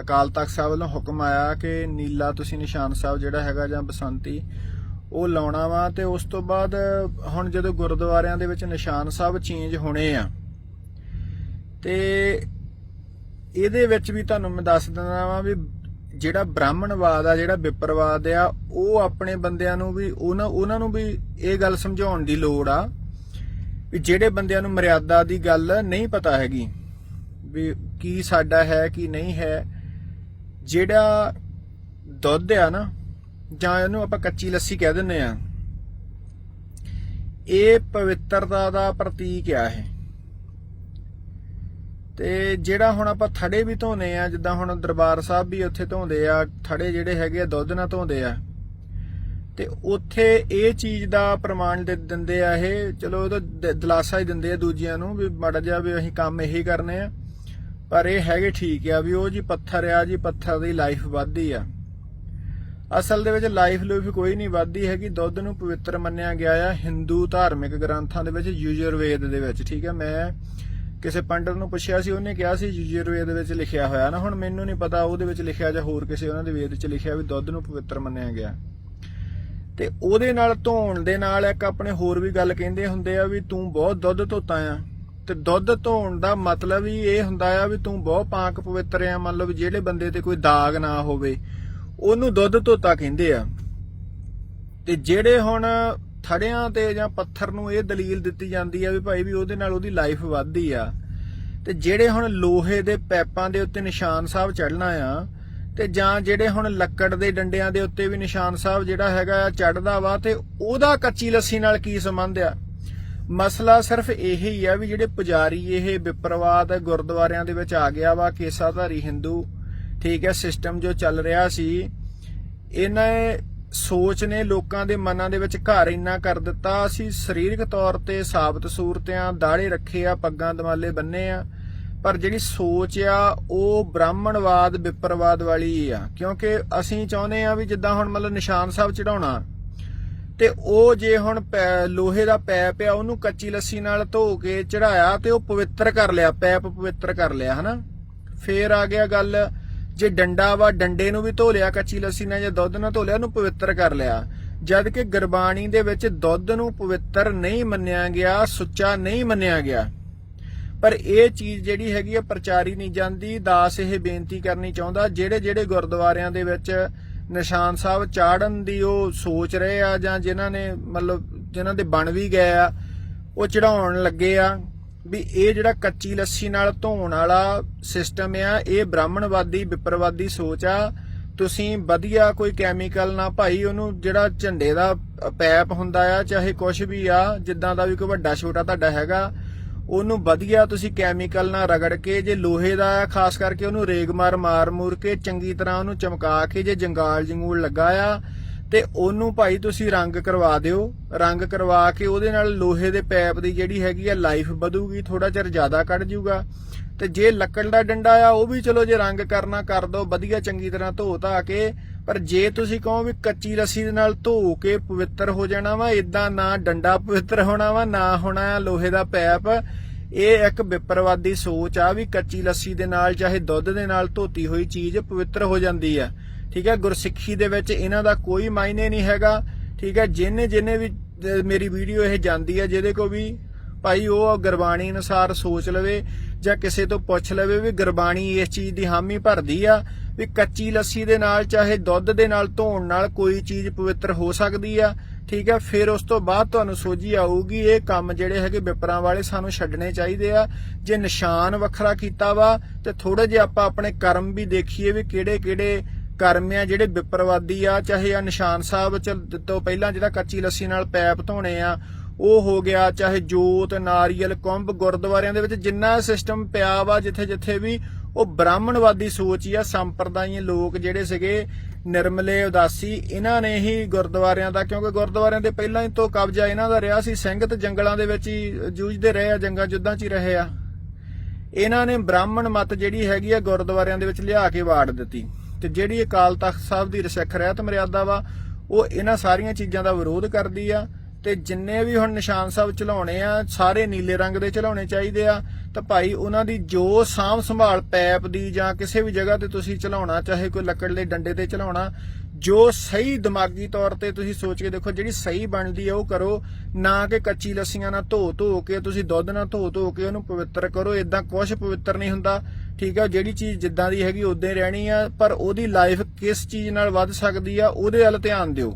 ਅਕਾਲ ਤਖਤ ਸਾਹਿਬ ਵੱਲੋਂ ਹੁਕਮ ਆਇਆ ਕਿ ਨੀਲਾ ਤੁਸੀਂ ਨਿਸ਼ਾਨ ਸਾਹਿਬ ਜਿਹੜਾ ਹੈਗਾ ਜਾਂ ਬਸੰਤੀ, ਉਹ ਲਾਉਣਾ ਵਾ ਤੇ ਉਸ ਤੋਂ ਬਾਅਦ ਹੁਣ ਜਦੋਂ ਗੁਰਦੁਆਰਿਆਂ ਦੇ ਵਿੱਚ ਨਿਸ਼ਾਨ ਸਾਹਿਬ ਚੇਂਜ ਹੋਣੇ ਆ, ਤੇ ਇਹਦੇ ਵਿੱਚ ਵੀ ਤੁਹਾਨੂੰ ਮੈਂ ਦੱਸ ਦਿੰਦਾ ਵਾਂ ਵੀ ਜਿਹੜਾ ਬ੍ਰਾਹਮਣਵਾਦ ਆ, ਜਿਹੜਾ ਵਿਪਰਵਾਦ ਆ, ਉਹ ਆਪਣੇ ਬੰਦਿਆਂ ਨੂੰ ਵੀ, ਉਹਨਾਂ ਉਹਨਾਂ ਨੂੰ ਵੀ ਇਹ ਗੱਲ ਸਮਝਾਉਣ ਦੀ ਲੋੜ ਆ ਵੀ ਜਿਹੜੇ ਬੰਦਿਆਂ ਨੂੰ ਮਰਿਆਦਾ ਦੀ ਗੱਲ ਨਹੀਂ ਪਤਾ ਹੈਗੀ, ਵੀ ਕੀ ਸਾਡਾ ਹੈ, ਕੀ ਨਹੀਂ ਹੈ। ਜਿਹੜਾ ਦੁੱਧ ਆ ਨਾ, ਜਾਂ ਇਹਨੂੰ ਆਪਾਂ ਕੱਚੀ ਲੱਸੀ ਕਹਿ ਦਿੰਨੇ ਆ, ਇਹ ਪਵਿੱਤਰਤਾ ਦਾ ਪ੍ਰਤੀਕ ਆ ਇਹ। ਤੇ ਜਿਹੜਾ ਹੁਣ ਆਪਾਂ ਥੜੇ ਵੀ ਧੋਨੇ ਆ, ਜਿੱਦਾਂ ਹੁਣ ਦਰਬਾਰ ਸਾਹਿਬ ਵੀ ਉੱਥੇ ਧੋਂਦੇ ਆ, ਥੜੇ ਜਿਹੜੇ ਹੈਗੇ ਆ, ਦੁੱਧ ਨਾਲ ਧੋਂਦੇ ਆ, ਤੇ ਉੱਥੇ ਇਹ ਚੀਜ਼ ਦਾ ਪ੍ਰਮਾਣ ਦਿੰਦੇ ਆ ਇਹ, ਚਲੋ ਉਹਦਾ ਦ- ਦਿਲਾਸਾ ਹੀ ਦਿੰਦੇ ਆ ਦੂਜਿਆਂ ਨੂੰ ਵੀ ਮਾੜਾ ਜਿਹਾ ਵੀ ਅਸੀਂ ਕੰਮ ਇਹੀ ਕਰਨੇ ਆ। ਪਰ ਇਹ ਹੈਗੇ ਠੀਕ ਆ ਵੀ ਉਹ ਜੀ ਪੱਥਰ ਆ ਜੀ, ਪੱਥਰ ਦੀ ਲਾਈਫ ਵੱਧਦੀ ਆ। ਅਸਲ ਦੇ ਵਿੱਚ ਲਾਈਫ ਲੂਫ ਕੋਈ ਨਹੀਂ ਵੱਧਦੀ ਹੈਗੀ, ਦੁੱਧ ਨੂੰ ਪਵਿੱਤਰ ਮੰਨਿਆ ਗਿਆ ਆ, ਹਿੰਦੂ ਧਾਰਮਿਕ ਗ੍ਰੰਥਾਂ ਦੇ ਵਿੱਚ ਯੁਜੁਰਵੇਦ ਦੇ ਵਿੱਚ, ਠੀਕ ਹੈ ਮੈਂ ਕਿਸੇ ਪੰਡਤ ਨੂੰ ਪੁੱਛਿਆ ਸੀ, ਉਹਨੇ ਕਿਹਾ ਸੀ ਯੁਜੁਰਵੇਦ ਵਿੱਚ ਲਿਖਿਆ ਹੋਇਆ ਨਾ, ਹੁਣ ਮੈਨੂੰ ਨਹੀਂ ਪਤਾ ਉਹਦੇ ਵਿੱਚ ਲਿਖਿਆ ਜਾਂ ਹੋਰ ਕਿਸੇ ਉਹਨਾਂ ਦੇ ਵੇਦ 'ਚ ਲਿਖਿਆ ਵੀ ਦੁੱਧ ਨੂੰ ਪਵਿੱਤਰ ਮੰਨਿਆ ਗਿਆ। ਤੇ ਉਹਦੇ ਨਾਲ, ਧੋਣ ਦੇ ਨਾਲ ਇੱਕ ਆਪਣੇ ਹੋਰ ਵੀ ਗੱਲ ਕਹਿੰਦੇ ਹੁੰਦੇ ਆ ਵੀ ਤੂੰ ਬਹੁਤ ਦੁੱਧ ਧੋਤਾ ਆ। ਤੇ ਦੁੱਧ ਧੋਣ ਦਾ ਮਤਲਬ ਹੀ ਇਹ ਹੁੰਦਾ ਆ ਵੀ ਤੂੰ ਬਹੁਤ ਪਾਕ ਪਵਿੱਤਰ ਆ, ਮੰਨ ਲਓ ਵੀ ਜਿਹੜੇ ਬੰਦੇ ਤੇ ਕੋਈ ਦਾਗ ਨਾ ਹੋਵੇ, ਉਹਨੂੰ ਦੁੱਧ ਧੋਤਾ ਕਹਿੰਦੇ ਆ। ਤੇ ਜਿਹੜੇ ਹੁਣ ਥੜਿਆਂ ਤੇ ਜਾਂ ਪੱਥਰ ਨੂੰ ਇਹ ਦਲੀਲ ਦਿੱਤੀ ਜਾਂਦੀ ਆ ਵੀ ਭਾਈ ਵੀ ਉਹਦੇ ਨਾਲ ਉਹਦੀ ਲਾਈਫ ਵੱਧਦੀ ਆ। ਤੇ ਜਿਹੜੇ ਹੁਣ ਲੋਹੇ ਦੇ ਪੈਪਾਂ ਦੇ ਉੱਤੇ ਨਿਸ਼ਾਨ ਸਾਹਿਬ ਚੜਨਾ ਆ, ਤੇ ਜਾਂ ਜਿਹੜੇ ਹੁਣ ਲੱਕੜ ਦੇ ਡੰਡਿਆਂ ਦੇ ਉੱਤੇ ਵੀ ਨਿਸ਼ਾਨ ਸਾਹਿਬ ਜਿਹੜਾ ਹੈਗਾ ਚੜਦਾ ਵਾ, ਤੇ ਉਹਦਾ ਕੱਚੀ ਲੱਸੀ ਨਾਲ ਕੀ ਸੰਬੰਧ ਆ? ਮਸਲਾ ਸਿਰਫ ਇਹ ਹੀ ਆ ਵੀ ਜਿਹੜੇ ਪੁਜਾਰੀ ਇਹ ਵਿਪਰਵਾਦ ਗੁਰਦੁਆਰਿਆਂ ਦੇ ਵਿੱਚ ਆ ਗਿਆ ਵਾ, ਕੇਸਾਧਾਰੀ ਹਿੰਦੂ ਠੀਕ ਹੈ ਸਿਸਟਮ ਜੋ ਚੱਲ ਰਿਹਾ ਸੀ, ਇਹਨਾਂ ਸੋਚ ਨੇ ਲੋਕਾਂ ਦੇ ਮਨਾਂ ਦੇ ਵਿੱਚ ਘਰ ਇੰਨਾ ਕਰ ਦਿੱਤਾ, ਅਸੀਂ ਸਰੀਰਕ ਤੌਰ ਤੇ ਸਾਬਤ ਸੂਰਤਿਆਂ ਦਾੜੇ ਰੱਖੇ ਆ, ਪੱਗਾਂ ਦਮਾਲੇ ਬੰਨੇ ਆ, ਪਰ ਜਿਹੜੀ ਸੋਚ ਆ, ਉਹ ਬ੍ਰਾਹਮਣਵਾਦ, ਵਿਪਰਵਾਦ ਵਾਲੀ ਆ, ਕਿਉਂਕਿ ਅਸੀਂ ਚਾਹੁੰਦੇ ਆ ਵੀ ਜਿੱਦਾਂ ਹੁਣ ਮਤਲਬ ਨਿਸ਼ਾਨ ਸਾਹਿਬ ਚੜਾਉਣਾ ਤੇ ਉਹ ਜੇ ਹੁਣ ਲੋਹੇ ਦਾ ਪੈਪ ਆ, ਉਹਨੂੰ ਕੱਚੀ ਲੱਸੀ ਨਾਲ ਧੋ ਕੇ ਚੜਾਇਆ ਤੇ ਉਹ ਪਵਿੱਤਰ ਕਰ ਲਿਆ, ਪੈਪ ਪਵਿੱਤਰ ਕਰ ਲਿਆ, ਹਨਾ? ਫੇਰ ਆ ਗਿਆ ਗੱਲ, ਜੇ ਡੰਡਾ ਵਾ, ਡੰਡੇ ਨੂੰ ਵੀ ਧੋ ਲਿਆ, ਕੱਚੀ ਲੱਸੀ ਨਾਲ ਜਾਂ ਦੁੱਧ ਨਾਲ ਧੋ ਲਿਆ, ਉਹਨੂੰ ਪਵਿੱਤਰ ਕਰ ਲਿਆ। ਜਦ ਕਿ ਗੁਰਬਾਣੀ ਦੇ ਵਿੱਚ ਦੁੱਧ ਨੂੰ ਪਵਿੱਤਰ ਨਹੀਂ ਮੰਨਿਆ ਗਿਆ, ਸੁੱਚਾ ਨਹੀਂ ਮੰਨਿਆ ਗਿਆ। ਪਰ ਇਹ ਚੀਜ਼ ਜਿਹੜੀ ਹੈਗੀ ਆ, ਪ੍ਰਚਾਰੀ ਨਹੀਂ ਜਾਂਦੀ, ਦਾਸ ਇਹ ਬੇਨਤੀ ਕਰਨੀ ਚਾਹੁੰਦਾ ਜਿਹੜੇ ਜਿਹੜੇ ਗੁਰਦੁਆਰਿਆਂ ਦੇ ਵਿੱਚ ਨਿਸ਼ਾਨ ਸਾਹਿਬ ਚਾੜਨ ਦੀ ਉਹ ਸੋਚ ਰਹੇ ਆ ਜਾਂ ਜਿਨ੍ਹਾਂ ਨੇ ਮਤਲਬ ਜਿਨ੍ਹਾਂ ਦੇ ਬਣ ਵੀ ਗਏ ਆ, ਉਹ ਚੜਾਉਣ ਲੱਗੇ ਆ ਵੀ ਇਹ ਜਿਹੜਾ ਕੱਚੀ ਲੱਸੀ ਨਾਲ ਧੋਣ ਵਾਲਾ ਸਿਸਟਮ ਆ, ਇਹ ਬ੍ਰਾਹਮਣਵਾਦੀ, ਵਿਪਰਵਾਦੀ ਸੋਚ ਆ। ਤੁਸੀਂ ਵਧੀਆ ਕੋਈ ਕੈਮੀਕਲ ਨਾ ਭਾਈ, ਉਹਨੂੰ ਜਿਹੜਾ ਝੰਡੇ ਦਾ ਪੈਪ ਹੁੰਦਾ ਆ, ਚਾਹੇ ਕੁਝ ਵੀ ਆ, ਜਿੱਦਾਂ ਦਾ ਵੀ ਕੋਈ ਵੱਡਾ ਛੋਟਾ ਤੁਹਾਡਾ ਹੈਗਾ ਉਹਨੂੰ ਵਧੀਆ ਤੁਸੀਂ ਕੈਮੀਕਲ ਨਾਲ ਰਗੜ ਕੇ ਜੇ ਲੋਹੇ ਦਾ ਆ ਖਾਸ ਕਰਕੇ ਉਹਨੂੰ ਰੇਗ ਮਾਰ, ਮੂਰ ਕੇ ਚੰਗੀ ਤਰ੍ਹਾਂ ਉਹਨੂੰ ਚਮਕਾ ਕੇ ਜੇ ਜੰਗਾਲ ਜੰਗੂਲ ਲੱਗਾ ਆ, ਤੇ ਉਹਨੂੰ ਭਾਈ ਤੁਸੀਂ ਰੰਗ ਕਰਵਾ ਦਿਓ। ਰੰਗ ਕਰਵਾ ਕੇ ਉਹਦੇ ਨਾਲ ਲੋਹੇ ਦੇ ਪੈਪ ਦੀ ਜਿਹੜੀ ਹੈਗੀ ਆ ਲਾਈਫ ਵਧੂਗੀ ਥੋੜਾ ਚਿਰ ਜ਼ਿਆਦਾ ਕੱਢ ਜੂਗਾ। ਤੇ ਜੇ ਲੱਕੜ ਦਾ ਡੰਡਾ ਆ, ਉਹ ਵੀ ਚਲੋ ਜੇ ਰੰਗ ਕਰਨਾ ਕਰ ਦੋ, ਵਧੀਆ ਚੰਗੀ ਤਰ੍ਹਾਂ ਧੋ ਧਾ ਕੇ ਪਰ ਜੇ ਤੁਸੀਂ ਕਹੋ ਵੀ ਕੱਚੀ ਲੱਸੀ ਦੇ ਨਾਲ ਧੋ ਕੇ ਪਵਿੱਤਰ ਹੋ ਜਾਣਾ ਵਾ ਇਦਾਂ ਨਾ ਡੰਡਾ ਪਵਿੱਤਰ ਹੋਣਾ ਵਾ, ਨਾ ਹੋਣਾ ਲੋਹੇ ਦਾ ਪੈਪ, ਇਹ ਇੱਕ ਵਿਪਰਵਾਦੀ ਸੋਚ ਆ ਵੀ ਕੱਚੀ ਲੱਸੀ ਦੇ ਨਾਲ ਚਾਹੇ ਦੁੱਧ ਦੇ ਨਾਲ ਧੋਤੀ ਹੋਈ ਚੀਜ਼ ਪਵਿੱਤਰ ਹੋ ਜਾਂਦੀ ਆ। ਠੀਕ ਹੈ ਗੁਰਸਿੱਖੀ ਦੇ ਵਿੱਚ ਇਹਨਾਂ ਦਾ ਕੋਈ ਮਾਇਨੇ ਨਹੀਂ ਹੈਗਾ। ਠੀਕ ਹੈ ਜਿੰਨੇ ਜਿੰਨੇ ਵੀ ਮੇਰੀ ਵੀਡੀਓ ਇਹ ਜਾਂਦੀ ਆ, ਜਿਹਦੇ ਕੋ ਵੀ ਭਾਈ ਉਹ ਗੁਰਬਾਣੀ ਅਨੁਸਾਰ ਸੋਚ ਲਵੇ ਜਾਂ ਕਿਸੇ ਤੋਂ ਪੁੱਛ ਲਵੇ ਵੀ ਗੁਰਬਾਣੀ ਇਸ ਚੀਜ਼ ਦੀ ਹਾਮੀ ਭਰਦੀ ਆ ਵੀ ਕੱਚੀ ਲੱਸੀ ਦੇ ਨਾਲ ਚਾਹੇ ਦੁੱਧ ਦੇ ਨਾਲ ਧੋਣ ਨਾਲ ਕੋਈ ਚੀਜ਼ ਪਵਿੱਤਰ ਹੋ ਸਕਦੀ ਆ, ਠੀਕ ਹੈ ਫਿਰ ਉਸ ਤੋਂ ਬਾਅਦ ਤੁਹਾਨੂੰ ਸੋਝੀ ਆਊਗੀ, ਇਹ ਕੰਮ ਜਿਹੜੇ ਹੈਗੇ ਵਿਪਰਾਂ ਵਾਲੇ ਸਾਨੂੰ ਛੱਡਣੇ ਚਾਹੀਦੇ ਆ। ਜੇ ਨਿਸ਼ਾਨ ਵੱਖਰਾ ਕੀਤਾ ਵਾ, ਤੇ ਥੋੜੇ ਜਿਹਾ ਆਪਾਂ ਆਪਣੇ ਕਰਮ ਵੀ ਦੇਖੀਏ ਵੀ ਕਿਹੜੇ ਕਿਹੜੇ ਕਰਮ ਆ ਜਿਹੜੇ ਵਿਪਰਵਾਦੀ ਆ, ਚਾਹੇ ਆ ਨਿਸ਼ਾਨ ਸਾਹਿਬ ਚ ਤੋਂ ਪਹਿਲਾਂ ਜਿਹੜਾ ਕੱਚੀ ਲੱਸੀ ਨਾਲ ਪੈਪ ਧੋਣੇ ਆ, ਉਹ ਹੋ ਗਿਆ, ਚਾਹੇ ਜੋਤ, ਨਾਰੀਅਲ, ਕੁੰਭ ਗੁਰਦੁਆਰਿਆਂ ਦੇ ਵਿੱਚ ਜਿੰਨਾ ਸਿਸਟਮ ਪਿਆ ਵਾ ਜਿੱਥੇ ਜਿੱਥੇ ਵੀ ਉਹ ਬ੍ਰਾਹਮਣਵਾਦੀ ਸੋਚ ਹੀ ਆ ਸੰਪਰਦਾਈ ਲੋਕ ਜਿਹੜੇ ਸੀਗੇ ਨਿਰਮਲੇ, ਉਦਾਸੀ, ਇਹਨਾਂ ਨੇ ਹੀ ਗੁਰਦੁਆਰਿਆਂ ਦਾ, ਕਿਉਂਕਿ ਗੁਰਦੁਆਰਿਆਂ ਦੇ ਪਹਿਲਾਂ ਹੀ ਤੋਂ ਕਬਜ਼ਾ ਇਹਨਾਂ ਦਾ ਰਿਹਾ ਸੀ ਸਿੰਘਤ ਜੰਗਲਾਂ ਦੇ ਵਿੱਚ ਹੀ ਜੂਝਦੇ ਰਹੇ ਆ, ਜੰਗਾਂ ਯੁੱਧਾਂ 'ਚ ਹੀ ਰਹੇ ਆ। ਇਹਨਾਂ ਨੇ ਬ੍ਰਾਹਮਣ ਮਤ ਜਿਹੜੀ ਹੈਗੀ ਆ, ਗੁਰਦੁਆਰਿਆਂ ਦੇ ਵਿੱਚ ਲਿਆ ਕੇ ਵਾੜ ਦਿੱਤੀ। ਤੇ ਜਿਹੜੀ ਅਕਾਲ ਤਖਤ ਸਾਹਿਬ ਦੀ ਰਸਿੱਖ ਰਹਿਤ ਮਰਿਆਦਾ ਵਾ, ਉਹ ਇਹਨਾਂ ਸਾਰੀਆਂ ਚੀਜ਼ਾਂ ਦਾ ਵਿਰੋਧ ਕਰਦੀ ਆ। ਤੇ ਜਿੰਨੇ ਵੀ ਹੁਣ ਨਿਸ਼ਾਨ ਸਾਹਿਬ ਚਲਾਉਣੇ ਆ, ਸਾਰੇ ਨੀਲੇ ਰੰਗ ਦੇ ਚਲਾਉਣੇ ਚਾਹੀਦੇ ਆ। ਤਾਂ ਭਾਈ ਉਹਨਾਂ ਦੀ ਜੋ ਸਾਂਭ ਸੰਭਾਲ ਪੈਪ ਦੀ ਜਾਂ ਕਿਸੇ ਵੀ ਜਗ੍ਹਾ ਤੇ ਤੁਸੀਂ ਚਲਾਉਣਾ, ਚਾਹੇ ਕੋਈ ਲੱਕੜ ਦੇ ਡੰਡੇ ਤੇ ਚਲਾਉਣਾ, ਜੋ ਸਹੀ ਦਿਮਾਗੀ ਤੌਰ ਤੇ ਤੁਸੀਂ ਸੋਚ ਕੇ ਦੇਖੋ ਜਿਹੜੀ ਸਹੀ ਬਣਦੀ ਹੈ ਉਹ ਕਰੋ। ਨਾ ਕਿ ਕੱਚੀ ਲੱਸੀਆਂ ਨਾਲ ਧੋ ਧੋ ਕੇ ਤੁਸੀਂ ਦੁੱਧ ਨਾਲ ਧੋ ਧੋ ਕੇ ਉਹਨੂੰ ਪਵਿੱਤਰ ਕਰੋ ਇਦਾਂ ਕੁਝ ਪਵਿੱਤਰ ਨਹੀਂ ਹੁੰਦਾ। ਠੀਕ ਹੈ ਜਿਹੜੀ ਚੀਜ਼ ਜਿੱਦਾਂ ਦੀ ਹੈਗੀ ਉਦਾਂ ਹੀ ਰਹਿਣੀ ਆ, ਪਰ ਉਹਦੀ ਲਾਈਫ ਕਿਸ ਚੀਜ਼ ਨਾਲ ਵੱਧ ਸਕਦੀ ਆ, ਉਹਦੇ ਵੱਲ ਧਿਆਨ ਦਿਓ।